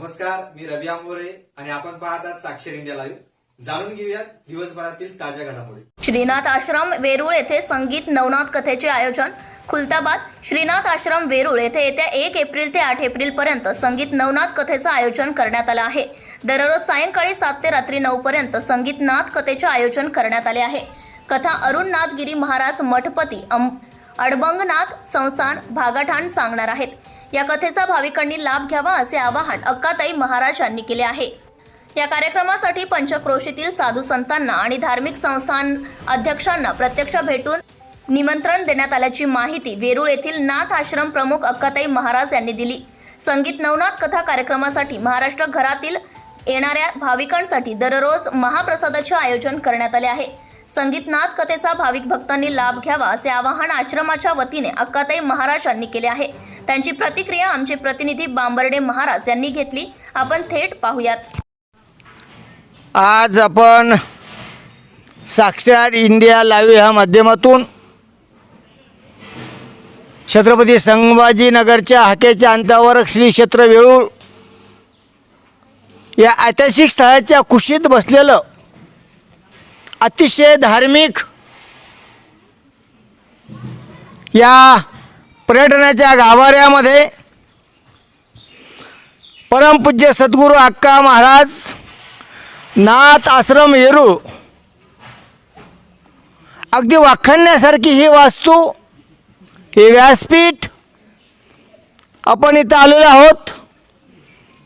नमस्कार मी रवी आंबोरे आणि आपण पाहतात साक्षर इंडिया लाईव्ह. जाणून घेऊयात दिवसभरातील ताज्या घडामोडी. श्रीनाथ आश्रम वेरूळ येथे संगीत नवनाथ कथेचे आयोजन खुलताबाद. श्रीनाथ आश्रम वेरूळ येथे येत्या एक एप्रिल ते आठ एप्रिल पर्यंत संगीत नवनाथ कथेचं आयोजन करण्यात आलं आहे. दररोज सायंकाळी सात ते रात्री नऊ पर्यंत संगीत नाथ कथेचे आयोजन करण्यात आले आहे. कथा अरुण नाथगिरी महाराज मठपती अडबंगनाथ संस्थान भागाठाण सांगणार आहेत. या कथेचा भाविकांनी लाभ घ्यावा असे आवाहन अक्काताई महाराज यांनी केले आहे. या कार्यक्रमासाठी पंचक्रोशीतील साधू संतांना आणि धार्मिक संस्थान अध्यक्षांना प्रत्यक्ष भेटून निमंत्रण देण्यात आल्याची माहिती वेरूळ येथील नाथ आश्रम प्रमुख अक्काताई महाराज यांनी दिली. संगीत नवनाथ कथा कार्यक्रमासाठी महाराष्ट्र घरातील येणाऱ्या भाविकांसाठी दररोज महाप्रसादाचे आयोजन करण्यात आले आहे. संगीतनाथ कथेचा भाविक भक्तांनी लाभ घ्यावा असे आवाहन आश्रमाच्या वतीने अक्काताई महाराज यांनी केले आहे. त्यांची प्रतिक्रिया आमचे प्रतिनिधी बांबर्डे महाराज यांनी घेतली. आपण थेट पाहूयात. आज आपण साक्षर इंडिया लाईव्ह ह्या माध्यमातून छत्रपती संभाजीनगरच्या हाकेच्या अंतावर श्री क्षेत्र वेळूळ या ऐतिहासिक स्थळाच्या कुशीत बसलेलं अतिशय धार्मिक या पर्यटनाच्या गाभाऱ्यामध्ये परमपूज्य सद्गुरू अक्का महाराज नाथ आश्रम येरू अगदी वाखणण्यासारखी ही वास्तू हे व्यासपीठ आपण इथं आलेलो आहोत.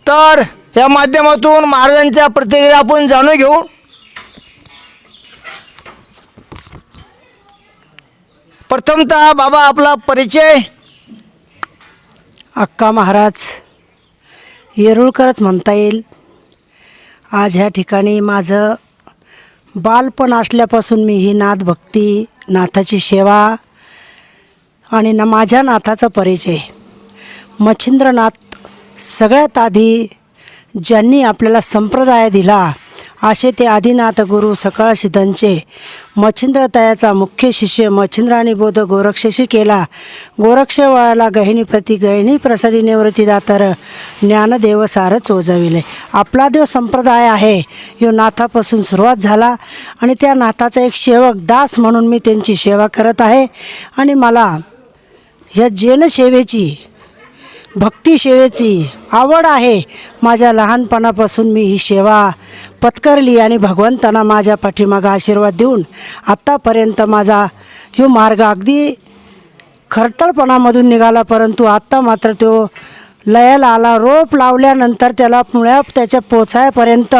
तर या माध्यमातून महाराजांच्या प्रतिक्रिया आपण जाणून घेऊ. प्रथमतः बाबा आपला परिचय. अक्का महाराज येरूळकरच म्हणता येईल. आज ह्या ठिकाणी माझं बालपण असल्यापासून मी ही नाथ भक्ती नाथाची सेवा आणि ना माझ्या नाथाचा परिचय. मच्छिंद्रनाथ सगळ्यात आधी ज्यांनी आपल्याला संप्रदाय दिला असे ते आदिनाथ गुरु सकाळ सिद्धांचे मच्छिंद्रतयाचा मुख्य शिष्य मच्छिंद्राने बोध गोरक्षशी केला. गोरक्ष वळाला गहिनीपती गहिनी प्रसादी निवृत्ती दातर ज्ञानदेव सार चोजविले. आपला देव संप्रदाय आहे. यो नाथापासून सुरुवात झाला आणि त्या नाथाचा एक सेवक दास म्हणून मी त्यांची सेवा करत आहे आणि मला ह्या भक्ती भक्तिसेवेची आवड आहे. माझ्या लहानपणापासून मी ही सेवा पत्करली आणि भगवंतांना माझ्या पाठीमागं आशीर्वाद देऊन आत्तापर्यंत माझा यो मार्ग अगदी खरतळपणामधून निघाला परंतु आत्ता मात्र तो लयाला आला. रोप लावल्यानंतर त्याला मुळ्या त्याच्या पोचायपर्यंत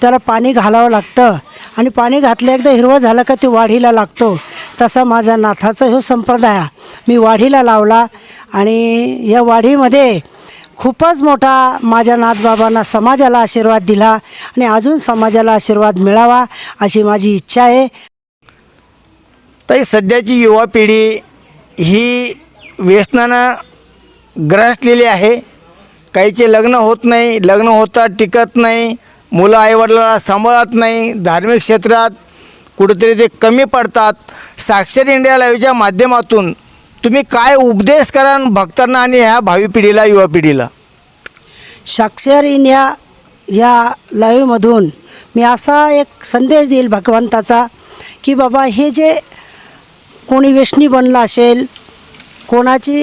त्याला पाणी घालावं लागतं. आणि पाणी घातलं एकदा हिरवं झालं का ते वाढीला लागतो. तसा माझा नाथाचा ह्यो संप्रदाय. मी वाढीला लावला आणि या वाढीमध्ये खूपच मोठा माझ्या नाथबाबांना समाजाला आशीर्वाद दिला आणि अजून समाजाला आशीर्वाद मिळावा अशी माझी इच्छा आहे. तर सध्याची युवा पिढी ही व्यसनानं ग्रासलेली आहे. काहीचे लग्न होत नाही लग्न होतात टिकत नाही. मुलं आईवडिलाला सांभाळत नाही धार्मिक क्षेत्रात कुठेतरी ते कमी पडतात. साक्षर इंडिया लाईव्हच्या माध्यमातून तुम्ही काय उपदेश कराल भक्तांना आणि ह्या भावी पिढीला युवा पिढीला? साक्षर इंडिया या लाईव्हमधून मी असा एक संदेश देईल भगवंताचा की बाबा हे जे कोणी व्यसनी बनलं असेल कोणाची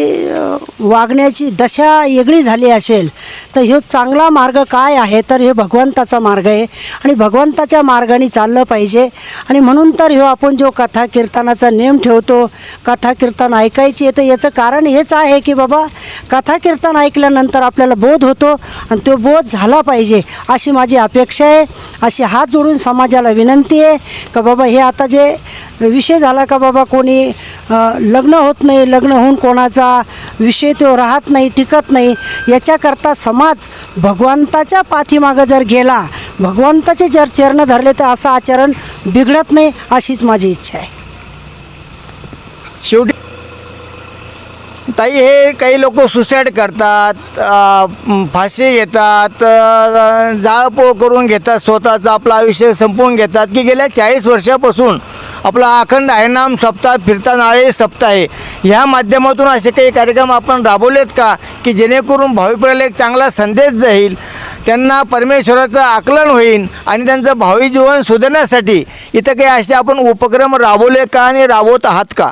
वागण्याची दशा वेगळी झाली असेल तर ह्यो चांगला मार्ग काय आहे? तर हे भगवंताचा मार्ग आहे. आणि भगवंताच्या मार्गाने चाललं पाहिजे. आणि म्हणून तर ह्यो आपण जो कथा कीर्तनाचा नेम ठेवतो कथा कीर्तन ऐकायची आहे तर याचं कारण हेच आहे की बाबा कथा कीर्तन ऐकल्यानंतर आपल्याला बोध होतो आणि तो बोध झाला पाहिजे अशी माझी अपेक्षा आहे. अशी हात जोडून समाजाला विनंती आहे का बाबा हे आता जे विषय झाला का बाबा कोणी लग्न होत नाही लग्न होऊन कोणाचा विषय तो राहत नाही टिकत नाही याच्याकरता समाज भगवंताच्या पाठीमागं जर गेला भगवंताचे जर चरण धरले तर असं आचरण बिघडत नाही अशीच माझी इच्छा आहे. शेवटी ताई हे काही लोक सुसाईड करतात फाशी घेतात जाळपोळ करून घेतात स्वतःचं आपलं आयुष्य संपवून घेतात की गेल्या चाळीस वर्षापासून आपला अखंड आहे नाम सप्ताह फिरता नाळे सप्ताह. आहे ह्या माध्यमातून असे काही कार्यक्रम आपण राबवलेत का? की जेणेकरून भावी पिढीला एक चांगला संदेश जाईल त्यांना परमेश्वराचं आकलन होईल आणि त्यांचं भावी जीवन सुधारण्यासाठी इथं काही असे आपण उपक्रम राबवले का आणि राबवत आहात का?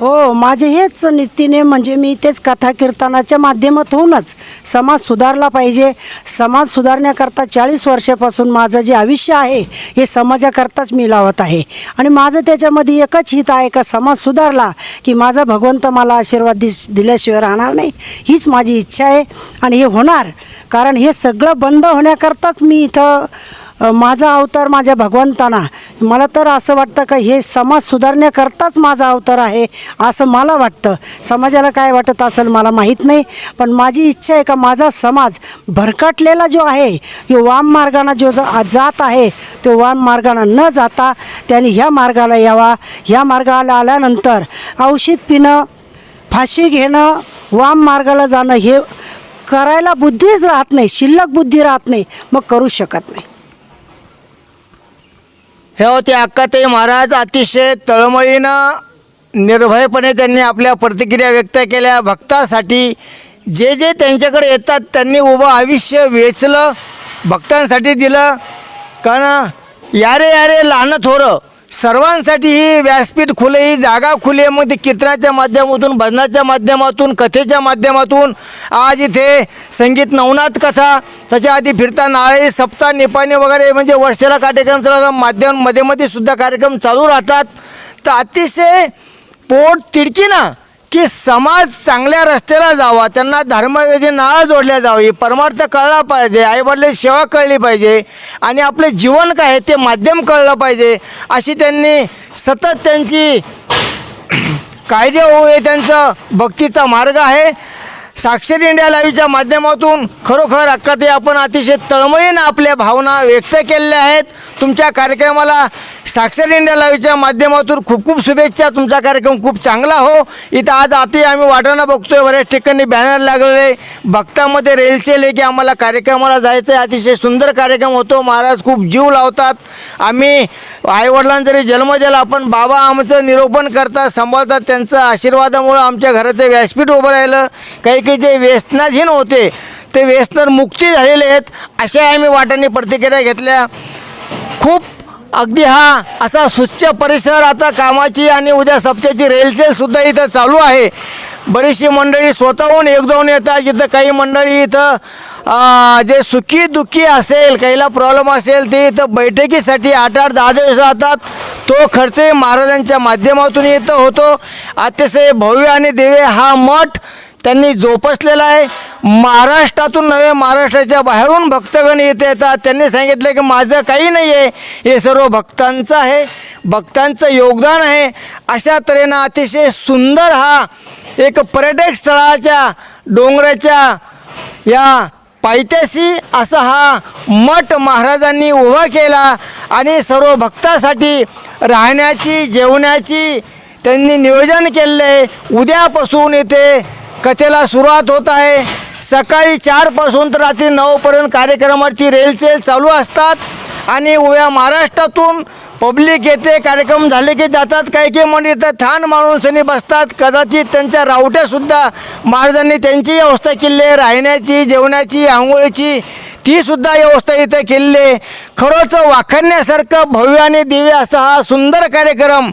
हो माझे हेच नीतीने म्हणजे मी तेच कथा कीर्तनाच्या माध्यमातूनच समाज सुधारला पाहिजे. समाज सुधारण्याकरता चाळीस वर्षापासून माझं जे आयुष्य आहे हे समाजाकरताच मी लावत आहे. आणि माझं त्याच्यामध्ये एकच हित आहे का समाज सुधारला की माझा भगवंत मला आशीर्वाद दिस दिल्याशिवाय राहणार नाही? हीच माझी इच्छा आहे आणि हे होणार. कारण हे सगळं बंद होण्याकरताच मी इथं माझा अवतार माझ्या भगवंताना. मला तर असं वाटतं का हे समाज सुधारण्याकरताच माझा अवतार आहे असं मला वाटतं. समाजाला काय वाटत असेल मला माहीत नाही पण माझी इच्छा आहे का माझा समाज भरकटलेला जो आहे यो वाम मार्गाने जो जात आहे तो वाम मार्गानं न जाता त्याने ह्या मार्गाला यावा. ह्या मार्गाला आल्यानंतर औषध पिणं फाशी घेणं वाम मार्गाला जाणं हे करायला बुद्धीच राहत नाही शिल्लक बुद्धी राहत नाही मग करू शकत नाही. हे होते अक्काताई महाराज अतिशय तळमळीनं निर्भयपणे त्यांनी आपल्या प्रतिक्रिया व्यक्त केल्या. भक्तासाठी जे जे त्यांच्याकडे येतात त्यांनी उभं आयुष्य वेचलं भक्तांसाठी दिलं. कारण यारे यारे लहान थोरं सर्वांसाठी ही व्यासपीठ खुले ही जागा खुली आहे. मग ती कीर्तनाच्या माध्यमातून भजनाच्या माध्यमातून कथेच्या माध्यमातून. आज इथे संगीत नवनाथ कथा त्याच्या आधी फिरता नाळे सप्ताह निपाणी वगैरे म्हणजे वर्षाला कार्यक्रम चालू माध्यममध्ये मध्ये सुद्धा कार्यक्रम चालू राहतात. तर अतिशय पोट तिडकी ना. की समाज चांगल्या रस्त्याला जावा त्यांना धर्माची नाळा जोडल्या जावी परमार्थ कळला पाहिजे आईवडिलांची सेवा कळली पाहिजे आणि आपले जीवन काय आहे ते माध्यम कळलं पाहिजे अशी त्यांनी सतत त्यांची कायदे होऊ हे त्यांचं भक्तीचा मार्ग आहे. साक्षर इंडिया लाईव्हच्या माध्यमातून खरोखर अक्का ते आपण अतिशय तळमळीनं आपल्या भावना व्यक्त केलेल्या आहेत. तुमच्या कार्यक्रमाला साक्षर इंडिया लाईव्हच्या माध्यमातून खूप खूप शुभेच्छा. तुमचा कार्यक्रम खूप चांगला हो. इथं आज आताही आम्ही वाटाणा बघतोय. बऱ्याच ठिकाणी बॅनर लागलेले भक्तामध्ये रेलचेल आहे की आम्हाला कार्यक्रमाला जायचं आहे अतिशय सुंदर कार्यक्रम होतो. महाराज खूप जीव लावतात. आम्ही आईवडिलांना जरी जन्म दिला. आपण बाबा आमचं निरोपण करतात सांभाळतात. त्यांचं आशीर्वादामुळं आमच्या घराचं व्यासपीठ उभं राहिलं. काही की जे व्यसनाधीन होते ते व्यसनर मुक्ती झालेले आहेत अशा आम्ही वाटाने प्रतिक्रिया घेतल्या. खूप अगदी हा असा स्वच्छ परिसर आता कामाची आणि उद्या सप्त्याची रेलचेलसुद्धा इथं चालू आहे. बरीचशी मंडळी स्वतःहून एक दोन येतात इथं काही मंडळी इथं जे सुखी दुःखी असेल काहीला प्रॉब्लेम असेल ते इथं बैठकीसाठी आठ आठ दहा दिवस राहतात तो खर्च महाराजांच्या माध्यमातून इथं होतो. अतिशय भव्य आणि दिव्य हा मठ त्यांनी जोपासलेला आहे. महाराष्ट्रातून नव्हे महाराष्ट्राच्या बाहेरून भक्तगण येते येतात. त्यांनी सांगितलं की माझं काही नाही आहे हे सर्व भक्तांचं आहे. भक्तांचं योगदान आहे. अशा तऱ्हेनं अतिशय सुंदर हा एक पर्यटक स्थळाच्या डोंगराच्या या पायथ्याशी असा हा मठ महाराजांनी उभा केला आणि सर्व भक्तासाठी राहण्याची जेवण्याची त्यांनी नियोजन केलेलं आहे. उद्यापासून इथे कथेला सुरुवात होत आहे. सकाळी चारपासून तर रात्री नऊपर्यंत कार्यक्रमाची रेलचेल चालू असतात. आणि उभ्या महाराष्ट्रातून पब्लिक येते कार्यक्रम झाले की जातात. काही काही म्हणजे इथं ठाण माणूसनी बसतात. कदाचित त्यांच्या रावट्यासुद्धा महाराजांनी त्यांची व्यवस्था केली आहे. राहण्याची जेवणाची आंघोळीची तीसुद्धा व्यवस्था इथं केलेली आहे. खरोच वाखाणण्यासारखं भव्य आणि दिव्य असा हा सुंदर कार्यक्रम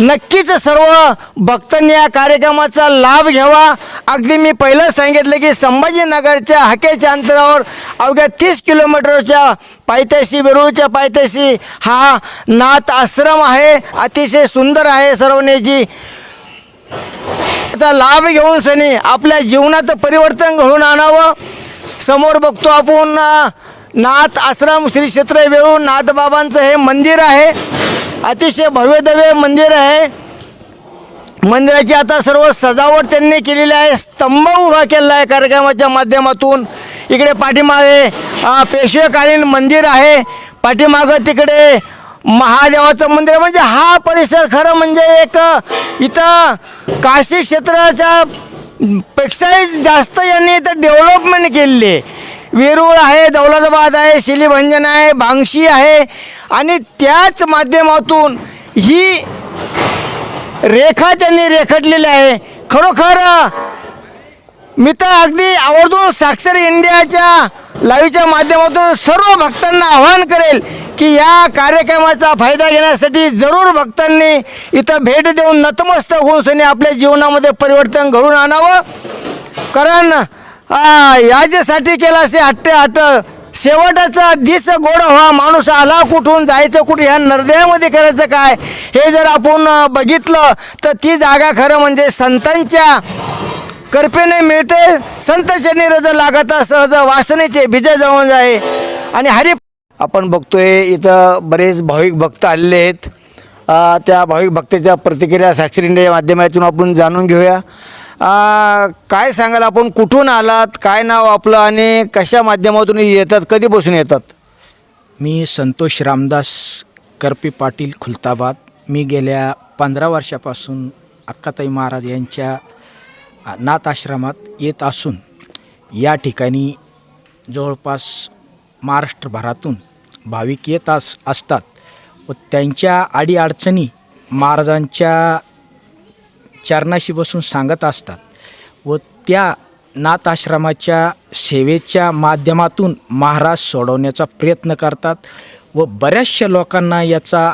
नक्कीच सर्व भक्तांनी या कार्यक्रमाचा लाभ घ्यावा. अगदी मी पहिलं सांगितलं की संभाजीनगरच्या हाकेच्या अंतरावर अवघ्या तीस किलोमीटरच्या पायथ्याशी वेरूळच्या पायथ्याशी हा नाथ आश्रम आहे. अतिशय सुंदर आहे सर्वनेची त्याचा लाभ घेऊन सनी आपल्या जीवनात परिवर्तन घडून आणावं. समोर बघतो आपण नाथ आश्रम श्री क्षेत्र वेळू नाथबाबांचं हे मंदिर आहे. अतिशय भव्यदव्य मंदिर आहे. मंदिराची आता सर्व सजावट त्यांनी केलेली आहे. स्तंभ उभा केलेला आहे कार्यक्रमाच्या माध्यमातून. इकडे पाठीमागे पेशवेकालीन मंदिर आहे. पाठीमागं तिकडे महादेवाचं मंदिर म्हणजे हा परिसर खरं म्हणजे एक इथं काशी क्षेत्राच्या पेक्षाही जास्त यांनी इथं डेव्हलपमेंट केलेली आहे. वेरूळ आहे दौलताबाद आहे शिलीभंजन आहे भांगशी आहे. आणि त्याच माध्यमातून ही रेखा त्यांनी रेखटलेली आहे. खरोखर मी तर अगदी आवर्जून साक्षर इंडियाच्या लाईव्हच्या माध्यमातून सर्व भक्तांना आवाहन करेल की या कार्यक्रमाचा फायदा घेण्यासाठी जरूर भक्तांनी इथं भेट देऊन नतमस्तक होऊन सनी आपल्या जीवनामध्ये परिवर्तन घडून आणावं. कारण हा याच्यासाठी केलं असे हट्टे हट्ट शेवटाचा दिस गोड व्हा माणूस आला कुठून जायचं कुठे ह्या नरदयामध्ये करायचं काय? हे जर आपण बघितलं तर ती जागा खरं म्हणजे संतांच्या कृपेने मिळते. संत शनी रज लागता सहज वासनेचे बीज जवळ आहे आणि हरी आपण बघतोय इथं बरेच भाविक भक्त आलेले आहेत. त्या भाविक भक्ताच्या प्रतिक्रिया साक्षर माध्यमातून आपण जाणून घेऊया. काय सांगाल? आपण कुठून आलात? काय नाव आपलं आणि कशा माध्यमातून येतात? कधी बसून येतात? मी संतोष रामदास करपे पाटील खुलताबाद. मी गेल्या पंधरा वर्षापासून अक्काताई महाराज यांच्या नाथाश्रमात नाथ आश्रमात येत असून या ठिकाणी जवळपास महाराष्ट्रभरातून भाविक येत अस असतात व त्यांच्या अडीअडचणी महाराजांच्या चरणाशी बसून सांगत असतात व त्या नाथ आश्रमाच्या सेवेच्या माध्यमातून महाराज सोडवण्याचा प्रयत्न करतात व बऱ्याचशा लोकांना याचा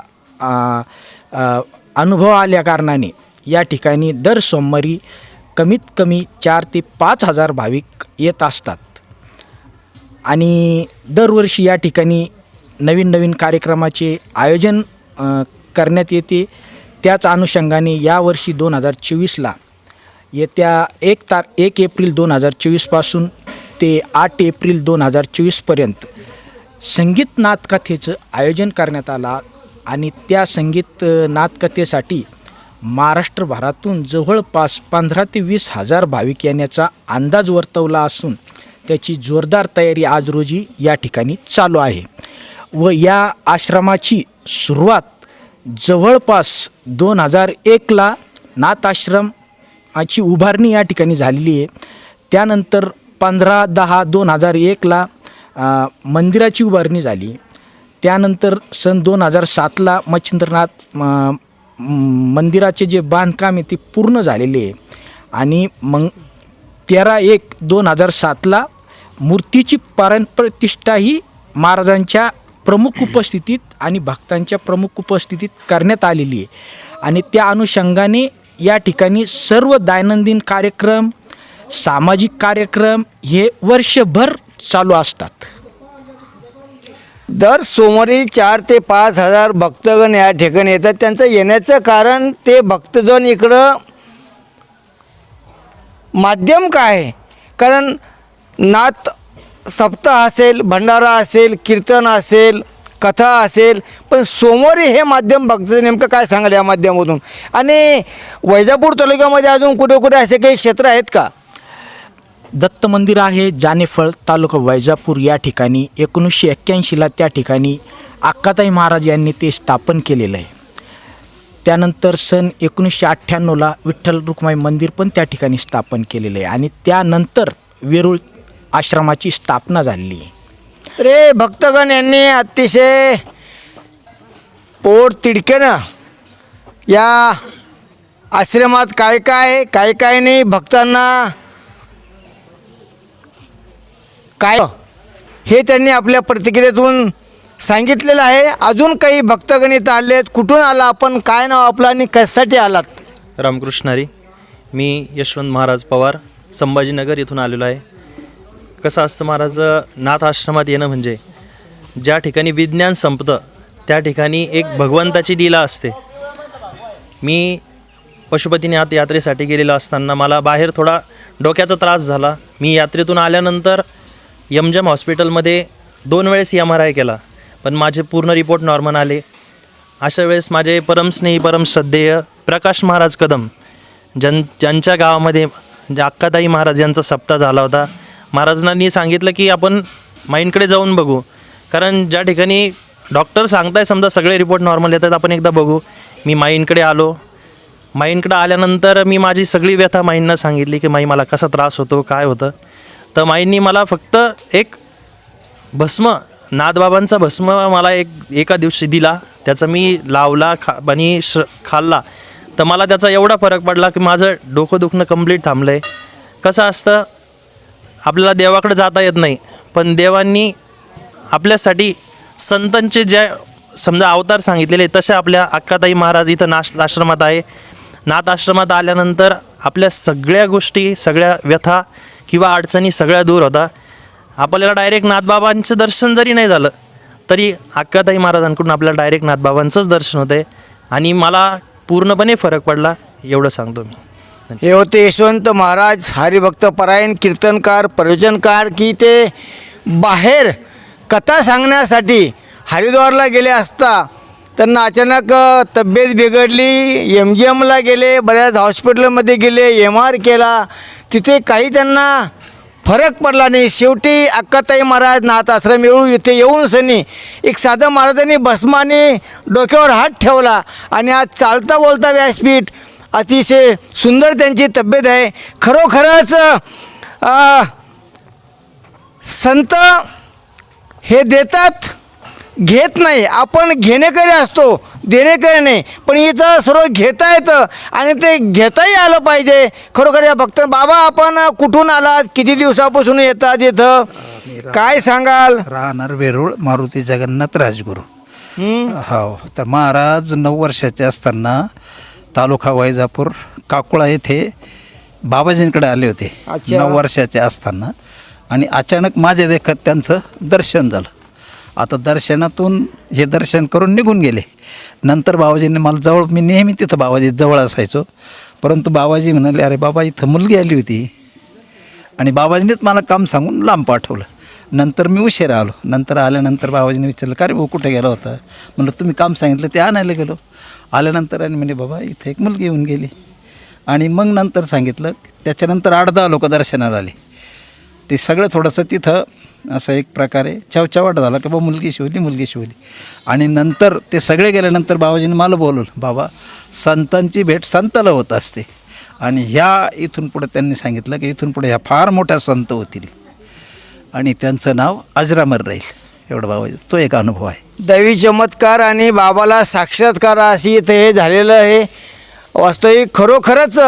अनुभव आल्या कारणाने या ठिकाणी दर सोमवारी कमीत कमी चार ते पाच हजार भाविक येत असतात. आणि दरवर्षी या ठिकाणी नवीन नवीन कार्यक्रमाचे आयोजन करण्यात येते. त्याच अनुषंगाने यावर्षी दोन हजार चोवीसला येत्या एक तार एक एप्रिल दोन हजार चोवीसपासून ते आठ एप्रिल दोन हजार चोवीसपर्यंत संगीत नाटकथेचं आयोजन करण्यात आला आणि त्या संगीत नाटकथेसाठी महाराष्ट्रभरातून जवळपास पंधरा ते वीस हजार भाविक येण्याचा अंदाज वर्तवला असून त्याची जोरदार तयारी आज रोजी या ठिकाणी चालू आहे व या आश्रमाची सुरुवात जवळपास दोन हजार एकला नाथाश्रमाची उभारणी या ठिकाणी झालेली आहे. त्यानंतर पंधरा दहा दोन हजार एकला मंदिराची उभारणी झाली. त्यानंतर सन दोन हजार सातला मच्छिंद्रनाथ म, मंदिराचे जे बांधकाम आहे ते पूर्ण झालेले आहे. आणि मग तेरा एक दोन हजार सातला मूर्तीची पारणप्रतिष्ठा ही महाराजांच्या प्रमुख उपस्थितीत आणि भक्तांच्या प्रमुख उपस्थितीत करण्यात आलेली आहे. आणि त्या अनुषंगाने या ठिकाणी सर्व दैनंदिन कार्यक्रम सामाजिक कार्यक्रम हे वर्षभर चालू असतात. दर सोमवारी चार ते पाच हजार भक्तगण या ठिकाणी येतात. त्यांचं येण्याचं कारण ते भक्तजन इकडं माध्यम काय आहे? कारण नाथ सप्ताह असेल भंडारा असेल कीर्तन असेल कथा असेल पण सोमवारी हे माध्यम बघतं नेमकं काय सांगाल या माध्यमातून? आणि वैजापूर तालुक्यामध्ये अजून कुठे कुठे असे काही क्षेत्र आहेत का? दत्त मंदिर आहे जानेफळ तालुका वैजापूर या ठिकाणी एकोणीसशे एक्क्याऐंशीला त्या ठिकाणी अक्काताई महाराज यांनी ते स्थापन केलेलं आहे. त्यानंतर सन एकोणीसशे अठ्ठ्याण्णवला विठ्ठल रुक्माई मंदिर पण त्या ठिकाणी स्थापन केलेलं आहे. आणि त्यानंतर वेरूळ आश्रमाची स्थापना झालेली आहे. तर हे भक्तगण यांनी अतिशय पोट तिडकेनं या आश्रमात काय काय काय काय नाही भक्तांना काय हे त्यांनी आपल्या प्रतिक्रियेतून सांगितलेलं आहे. अजून काही भक्तगण इथं आले आहेत. कुठून आला आपण काय नाव आपलं आणि कशासाठी आलात? रामकृष्णारी मी यशवंत महाराज पवार संभाजीनगर येथून आलेलो आहे. कसं असतं महाराज? नाथ आश्रमात येणं म्हणजे ज्या ठिकाणी विज्ञान संपतं त्या ठिकाणी एक भगवंताची लीला असते. मी पशुपतीनाथ यात्रेसाठी गेलेलो असताना मला बाहेर थोडा डोक्याचा त्रास झाला. मी यात्रेतून आल्यानंतर यमजम हॉस्पिटलमध्ये दोन वेळेस एम आर आय केला. पण माझे पूर्ण रिपोर्ट नॉर्मल आले. अशा वेळेस माझे परमस्नेही परमश्रद्धेय प्रकाश महाराज कदम ज्यां ज्यांच्या गावामध्ये म्हणजे अक्काताई महाराज यांचा सप्ताह झाला होता. महाराजांनी सांगितलं की आपण माईंडकडे जाऊन बघू. कारण ज्या ठिकाणी डॉक्टर सांगताय समजा सगळे रिपोर्ट नॉर्मल येतात आपण एकदा बघू. मी माईंडकडे आलो. माईंडकडे आल्यानंतर मी माझी सगळी व्यथा माईंना सांगितली की माई मला कसा त्रास होतो काय होतं? तर माईंनी मला फक्त एक भस्म नाथबाबांचा भस्म मला एक एका दिवशी दिला. त्याचा मी लावला खा आणि श खाल्ला. तर मला त्याचा एवढा फरक पडला की माझं डोकं दुखणं कंप्लीट थांबलं आहे कसं असतं आपल्याला देवाकडे जाता येत नाही. पण देवांनी आपल्यासाठी संतांचे ज्या समजा अवतार सांगितलेले तसे आपल्या अक्काताई महाराज इथं नाश आश्रमात आहे. नाथ आश्रमात आल्यानंतर आपल्या सगळ्या गोष्टी सगळ्या व्यथा किंवा अडचणी सगळ्या दूर होता. आपल्याला डायरेक्ट नाथबाबांचं दर्शन जरी नाही झालं तरी अक्काताई महाराजांकडून आपल्याला डायरेक्ट नाथबाबांचंच दर्शन होतं आहे आणि मला पूर्णपणे फरक पडला एवढं सांगतो मी. हे होते यशवंत महाराज हरिभक्त परायण कीर्तनकार प्रयोजनकार की ते बाहेर कथा सांगण्यासाठी हरिद्वारला गेले असता त्यांना अचानक तब्येत बिघडली एम जी एमला गेले बऱ्याच हॉस्पिटलमध्ये गेले एम आर केला. तिथे काही त्यांना फरक पडला नाही. शेवटी अक्काताई महाराज नाथ आश्रम येऊ इथे येऊन सनी एक साधं महाराजांनी भस्माने डोक्यावर हात ठेवला आणि आज चालता बोलता व्यासपीठ अतिशय सुंदर त्यांची तब्येत आहे. खरोखरच संत हे देतात घेत नाही. आपण घेणेकरी असतो देणेकरी नाही. पण इथं सर्व घेता येतं आणि ते घेताही आलं पाहिजे. खरोखर या भक्त बाबा आपण कुठून आलात? किती दिवसापासून येतात इथं? काय सांगाल? राहणार वेरूळ मारुती जगन्नाथ राजगुरू. हो तर महाराज नऊ वर्षाचे असताना तालुका वैजापूर काकुळा येथे बाबाजींकडे आले होते. नऊ वर्षाचे असताना. आणि अचानक माझ्या देखत त्यांचं दर्शन झालं. आता दर्शनातून हे दर्शन करून निघून गेले. नंतर बाबाजींनी मला जवळ मी नेहमी तिथं बाबाजी जवळ असायचो. परंतु बाबाजी म्हणाले अरे बाबा इथं मुलगी आली होती. आणि बाबाजीनेच मला काम सांगून लांब पाठवलं. नंतर मी उशिरा आलो. नंतर आल्यानंतर बाबाजीने विचारलं का रे भाऊ कुठे गेला होता? म्हणलं तुम्ही काम सांगितलं ते आणायला गेलो. आल्यानंतर आणि म्हणे बाबा इथं एक मुलगी येऊन गेली. आणि मग नंतर सांगितलं त्याच्यानंतर आठ दहा लोक दर्शनाला आले. ते सगळं थोडंसं तिथं असं एक प्रकारे चवचवाट झाला की बाबा मुलगी शिवली मुलगी शिवली आणि नंतर ते सगळे गेल्यानंतर बाबाजीने मला बोलवलं बाबा संतांची भेट संताला होत असते. आणि ह्या इथून पुढे त्यांनी सांगितलं की इथून पुढे ह्या फार मोठ्या संत होतील. आणि त्यांचं नाव अजरामर राहील. एवढं बाबा तो एक अनुभव आहे. दैवी चमत्कार आणि बाबाला साक्षात्कार अशी इथं हे झालेलं आहे. वास्तविक खरोखरच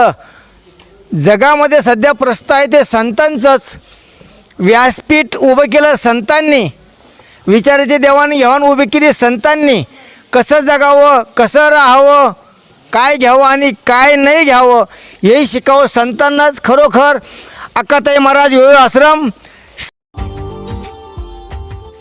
जगामध्ये सध्या प्रस्त आहे ते संतांचंच. व्यासपीठ उभं केलं संतांनी. विचाराची देवाणघेवाण उभी केली संतांनी. कसं जगावं कसं राहावं काय घ्यावं आणि काय नाही घ्यावं हेही शिकावं संतांनाच खरोखर. अक्काताई महाराज वेळ आश्रम